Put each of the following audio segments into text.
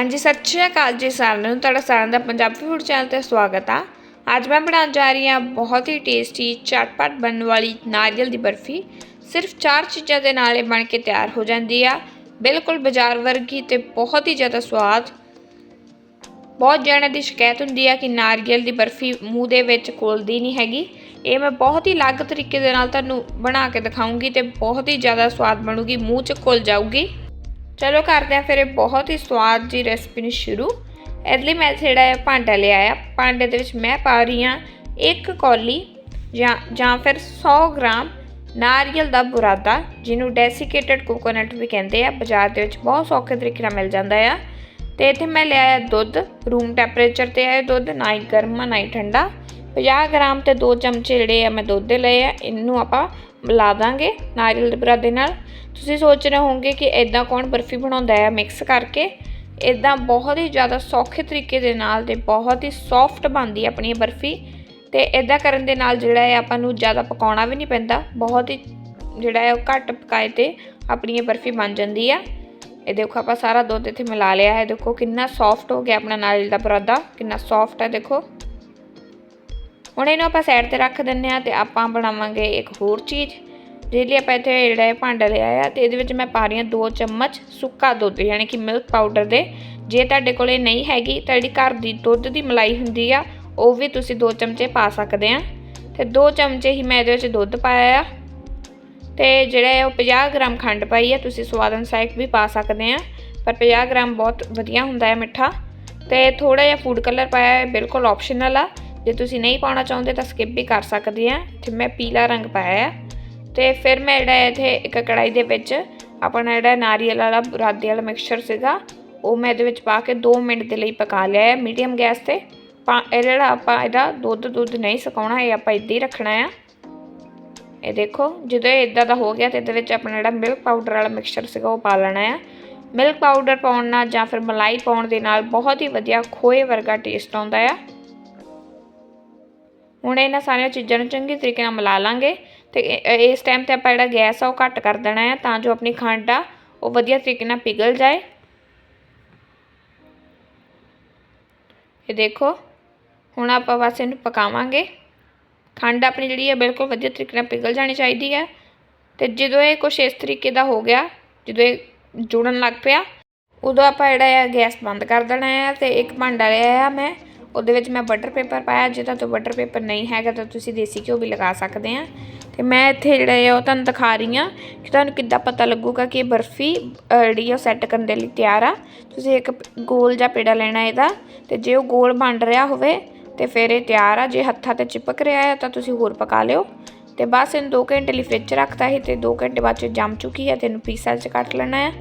ਹਾਂਜੀ, ਸਤਿ ਸ਼੍ਰੀ ਅਕਾਲ ਜੀ ਸਾਰਿਆਂ ਨੂੰ। ਤੁਹਾਡਾ ਸਾਰਿਆਂ ਦਾ ਪੰਜਾਬੀ ਫੂਡ ਚੈਨਲ ਤੇ ਸਵਾਗਤ ਆ। ਅੱਜ ਮੈਂ ਬਣਾਉਣ ਜਾ ਰਹੀ ਹਾਂ ਬਹੁਤ ਹੀ ਟੇਸਟੀ ਚਟਪਟ ਬਣਨ ਵਾਲੀ ਨਾਰੀਅਲ ਦੀ ਬਰਫੀ। ਸਿਰਫ ਚਾਰ ਚੀਜ਼ਾਂ ਦੇ ਨਾਲ ਇਹ ਬਣ ਕੇ ਤਿਆਰ ਹੋ ਜਾਂਦੀ ਆ। ਬਿਲਕੁਲ ਬਾਜ਼ਾਰ ਵਰਗੀ ਤੇ ਬਹੁਤ ਹੀ ਜ਼ਿਆਦਾ ਸਵਾਦ। ਬਹੁਤ ਜਣਿਆਂ ਦੀ ਸ਼ਿਕਾਇਤ ਹੁੰਦੀ ਆ ਕਿ ਨਾਰੀਅਲ ਦੀ ਬਰਫੀ ਮੂੰਹ ਦੇ ਵਿੱਚ ਘੁਲਦੀ ਨਹੀਂ ਹੈਗੀ। ਇਹ ਮੈਂ ਬਹੁਤ ਹੀ ਅਲੱਗ ਤਰੀਕੇ ਦੇ ਨਾਲ ਤੁਹਾਨੂੰ ਬਣਾ ਕੇ ਦਿਖਾਉਂਗੀ ਤੇ ਬਹੁਤ ਹੀ ਜ਼ਿਆਦਾ ਸਵਾਦ ਬਣੂਗੀ, ਮੂੰਹ 'ਚ ਘੁਲ ਜਾਊਗੀ। ਚਲੋ ਕਰਦੇ ਆ ਫਿਰ ਇਹ ਬਹੁਤ ਹੀ ਸਵਾਦ ਜੀ ਰੈਸਪੀ ਨੂੰ ਸ਼ੁਰੂ। ਇਹਦੇ ਲਈ ਮੈਂ ਜਿਹੜਾ ਹੈ ਭਾਂਡਾ ਲਿਆ ਆ ਭਾਂਡੇ ਦੇ ਵਿੱਚ ਮੈਂ ਪਾ ਰਹੀ ਹਾਂ ਇੱਕ ਕੌਲੀ ਜਾਂ ਜਾਂ ਫਿਰ 100 ਗ੍ਰਾਮ ਨਾਰੀਅਲ ਦਾ ਬੁਰਾਦਾ, ਜਿਹਨੂੰ ਡੈਸੀਕੇਟਡ ਕੋਕੋਨਟ ਵੀ ਕਹਿੰਦੇ ਆ। ਬਾਜ਼ਾਰ ਦੇ ਵਿੱਚ ਬਹੁਤ ਸੌਖੇ ਤਰੀਕੇ ਨਾਲ ਮਿਲ ਜਾਂਦਾ ਆ। ਤੇ ਇੱਥੇ ਮੈਂ ਲਿਆ ਹੈ ਦੁੱਧ ਰੂਮ ਟੈਂਪਰੇਚਰ ਤੇ ਹੈ ਦੁੱਧ, ਨਾ ਹੀ ਗਰਮ, ਨਾ ਹੀ ਠੰਡਾ। 50 ਗ੍ਰਾਮ ਤੇ 2 ਚਮਚੇ ਜਿਹੜੇ ਆ ਮੈਂ ਦੁੱਧ ਦੇ ਲਏ ਆ। ਇਹਨੂੰ ਆਪਾਂ ਮਿਲਾ ਦਾਂਗੇ ਨਾਰੀਅਲ ਦੇ ਬੁਰਾਦੇ ਨਾਲ। ਤੁਸੀਂ ਸੋਚ ਰਹੇ ਹੋਵੋਗੇ ਕਿ ਇਦਾਂ ਕੌਣ ਬਰਫੀ ਬਣਾਉਂਦਾ ਹੈ ਮਿਕਸ ਕਰਕੇ? ਇਦਾਂ ਬਹੁਤ ਹੀ ਜ਼ਿਆਦਾ ਸੌਖੇ ਤਰੀਕੇ ਦੇ ਨਾਲ ਤੇ ਬਹੁਤ ਹੀ ਸੌਫਟ ਬਣਦੀ ਹੈ ਆਪਣੀ ਇਹ ਬਰਫੀ ਤੇ ਇਦਾਂ ਕਰਨ ਦੇ ਨਾਲ ਜਿਹੜਾ ਹੈ ਆਪਾਂ ਨੂੰ ਜ਼ਿਆਦਾ ਪਕਾਉਣਾ ਵੀ ਨਹੀਂ ਪੈਂਦਾ, ਬਹੁਤ ਹੀ ਜਿਹੜਾ ਹੈ ਉਹ ਘੱਟ ਪਕਾਏ ਤੇ ਆਪਣੀ ਇਹ ਬਰਫੀ ਬਣ ਜਾਂਦੀ ਆ। ਇਹ ਦੇਖੋ ਆਪਾਂ ਸਾਰਾ ਦੁੱਧ ਇੱਥੇ ਮਿਲਾ ਲਿਆ ਹੈ, ਦੇਖੋ ਕਿੰਨਾ ਸੌਫਟ ਹੋ ਗਿਆ ਆਪਣਾ ਨਾਰੀਅਲ ਦਾ ਪਰਾਦਾ ਕਿੰਨਾ ਸੌਫਟ ਹੈ ਦੇਖੋ। ਹੁਣ ਇਹਨੂੰ ਆਪਾਂ ਸਾਈਡ ਤੇ ਰੱਖ ਦਿੰਨੇ ਆ ਤੇ ਆਪਾਂ ਬਣਾਵਾਂਗੇ ਇੱਕ ਹੋਰ ਚੀਜ਼। ਜਿਹਦੇ ਲਈ ਆਪਾਂ ਇੱਥੇ ਜਿਹੜਾ ਇਹ ਭਾਂਡਾ ਲਿਆ ਆ ਤੇ ਇਹਦੇ ਵਿੱਚ ਮੈਂ ਪਾ ਰਹੀ ਹਾਂ 2 ਚਮਚ ਸੁੱਕਾ ਦੁੱਧ, ਯਾਨੀ ਕਿ ਮਿਲਕ ਪਾਊਡਰ ਦੇ। ਜੇ ਤੁਹਾਡੇ ਕੋਲੇ ਨਹੀਂ ਹੈਗੀ ਤਾਂ ਜਿਹੜੀ ਘਰ ਦੀ ਦੁੱਧ ਦੀ ਮਲਾਈ ਹੁੰਦੀ ਆ, ਉਹ ਵੀ ਤੁਸੀਂ 2 ਚਮਚੇ ਪਾ ਸਕਦੇ ਆ। ਤੇ 2 ਚਮਚੇ ਹੀ ਮੈਂ ਇਹਦੇ ਵਿੱਚ ਦੁੱਧ ਪਾਇਆ ਆ। ਤੇ ਜਿਹੜਾ ਉਹ 50 ਗ੍ਰਾਮ ਖੰਡ ਪਾਈ ਆ, ਤੁਸੀਂ ਸਵਾਦ ਅਨੁਸਾਰ ਵੀ ਪਾ ਸਕਦੇ ਆ। ਪਰ 50 ਗ੍ਰਾਮ ਬਹੁਤ ਵਧੀਆ ਹੁੰਦਾ ਹੈ ਮਿੱਠਾ। ਤੇ ਥੋੜਾ ਜਿਹਾ ਫੂਡ ਕਲਰ ਪਾਇਆ ਹੈ ਬਿਲਕੁਲ ਆਪਸ਼ਨਲ ਆ। ਜੇ ਤੁਸੀਂ ਨਹੀਂ ਪਾਉਣਾ ਚਾਹੁੰਦੇ ਤਾਂ ਸਕਿਪ ਵੀ ਕਰ ਸਕਦੇ ਆ। ਤੇ ਮੈਂ ਪੀਲਾ ਰੰਗ ਪਾਇਆ ਹੈ ਤੇ ਫਿਰ ਮੈਂ ਜਿਹੜਾ ਇੱਥੇ ਇੱਕ ਕੜਾਈ ਦੇ ਵਿੱਚ ਆਪਣਾ ਜਿਹੜਾ ਨਾਰੀਅਲ ਵਾਲਾ ਬੁਰਾਦੇ ਵਾਲਾ ਮਿਕਸਚਰ ਸੀਗਾ, ਉਹ ਮੈਂ ਇਹਦੇ ਵਿੱਚ ਪਾ ਕੇ 2 ਮਿੰਟ ਦੇ ਲਈ ਪਕਾ ਲਿਆ ਹੈ ਮੀਡੀਅਮ ਗੈਸ ਤੇ। ਇਹ ਜਿਹੜਾ ਆਪਾਂ ਇਹਦਾ ਦੁੱਧ ਦੁੱਧ ਨਹੀਂ ਸੁਕਾਉਣਾ, ਇਹ ਆਪਾਂ ਇੱਦਾਂ ਹੀ ਰੱਖਣਾ ਆ। ਇਹ ਦੇਖੋ, ਜਦੋਂ ਇਹ ਇਦਾਂ ਦਾ ਹੋ ਗਿਆ ਤੇ ਇਹਦੇ ਵਿੱਚ ਆਪਣਾ ਜਿਹੜਾ ਮਿਲਕ ਪਾਊਡਰ ਵਾਲਾ ਮਿਕਸਚਰ ਸੀਗਾ ਉਹ ਪਾ ਲੈਣਾ ਆ। ਮਿਲਕ ਪਾਊਡਰ ਪਾਉਣ ਨਾਲ ਜਾਂ ਫਿਰ ਮਲਾਈ ਪਾਉਣ ਦੇ ਨਾਲ ਬਹੁਤ ਹੀ ਵਧੀਆ ਖੋਏ ਵਰਗਾ ਟੇਸਟ ਆਉਂਦਾ ਆ। ਹੁਣ ਇਹਨਾਂ ਸਾਰੀਆਂ ਚੀਜ਼ਾਂ ਨੂੰ ਚੰਗੇ ਤਰੀਕੇ ਨਾਲ ਮਿਲਾ ਲਾਂਗੇ। ਤੇ ਇਸ ਟਾਈਮ ਤੇ ਆਪਾਂ ਜਿਹੜਾ ਗੈਸ ਆ ਉਹ ਘੱਟ ਕਰ ਦੇਣਾ ਹੈ ਤਾਂ ਜੋ ਆਪਣੀ ਖੰਡ ਆ ਉਹ ਵਧੀਆ ਤਰੀਕੇ ਨਾਲ ਪਿਘਲ ਜਾਏ। ਇਹ ਦੇਖੋ, ਹੁਣ ਆਪਾਂ ਬਸ ਇਹਨੂੰ ਪਕਾਵਾਂਗੇ। ਖੰਡ ਆਪਣੀ ਜਿਹੜੀ ਹੈ ਬਿਲਕੁਲ ਵਧੀਆ ਤਰੀਕੇ ਨਾਲ ਪਿਘਲ ਜਾਣੀ ਚਾਹੀਦੀ ਹੈ ਤੇ ਜਦੋਂ ਇਹ ਕੁਛ ਇਸ ਤਰੀਕੇ ਦਾ ਹੋ ਗਿਆ, ਜਦੋਂ ਇਹ ਜੁੜਨ ਲੱਗ ਪਿਆ, ਉਦੋਂ ਆਪਾਂ ਜਿਹੜਾ ਹੈ ਗੈਸ ਬੰਦ ਕਰ ਦੇਣਾ ਹੈ ਤੇ ਇੱਕ ਭਾਂਡਾ ਲਿਆ ਆ ਮੈਂ। ਉਹਦੇ ਵਿੱਚ ਮੈਂ ਬਟਰ ਪੇਪਰ ਪਾਇਆ। ਜੇ ਤਾਂ ਬਟਰ ਪੇਪਰ ਨਹੀਂ ਹੈਗਾ ਤਾਂ ਤੁਸੀਂ ਦੇਸੀ ਘਿਓ ਵੀ ਲਗਾ ਸਕਦੇ ਆ। ਤੇ ਮੈਂ ਇੱਥੇ ਜਿਹੜਾ ਆ, ਉਹ ਤੁਹਾਨੂੰ ਦਿਖਾ ਰਹੀ ਆ ਕਿ ਤੁਹਾਨੂੰ ਕਿੱਦਾਂ ਪਤਾ ਲੱਗੂਗਾ ਕਿ ਇਹ ਬਰਫੀ ਜਿਹੜੀ ਉਹ ਸੈੱਟ ਕਰਨ ਦੇ ਲਈ ਤਿਆਰ ਆ। ਤੁਸੀਂ ਇੱਕ ਗੋਲ ਜਾਂ ਪੇੜਾ ਲੈਣਾ ਇਹਦਾ ਤੇ ਜੇ ਉਹ ਗੋਲ ਬਣ ਰਿਹਾ ਹੋਵੇ ਤੇ ਫਿਰ ਇਹ ਤਿਆਰ ਆ। ਜੇ ਹੱਥਾਂ ਤੇ ਚਿਪਕ ਰਿਹਾ ਹੈ ਤਾਂ ਤੁਸੀਂ ਹੋਰ ਪਕਾ ਲਿਓ। ਤੇ ਬਸ ਇਹਨੂੰ 2 ਘੰਟੇ ਲਈ ਫ੍ਰਿਜ 'ਚ ਰੱਖਤਾ ਸੀ ਤੇ 2 ਘੰਟੇ ਬਾਅਦ ਚ ਜੰਮ ਚੁੱਕੀ ਹੈ ਤੇ ਇਹਨੂੰ ਪੀਸਾਂ 'ਚ ਕੱਟ ਲੈਣਾ ਹੈ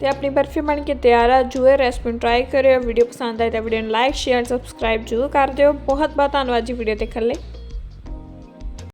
ਤੇ ਆਪਣੀ ਬਰਫੀ ਬਣ ਕੇ ਤਿਆਰ ਆ, ਜੂਏ ਰੈਸਪੀ ਟਰਾਈ ਕਰਿਓ ਵੀਡੀਓ ਪਸੰਦ ਆਏ ਤਾਂ ਵੀਡੀਓ ਨੂੰ ਲਾਈਕ ਸ਼ੇਅਰ ਸਬਸਕ੍ਰਾਈਬ ਜ਼ਰੂਰ ਕਰ ਦਿਓ। ਬਹੁਤ ਬਹੁਤ ਧੰਨਵਾਦ ਜੀ ਵੀਡੀਓ ਦੇਖਣ ਲਈ।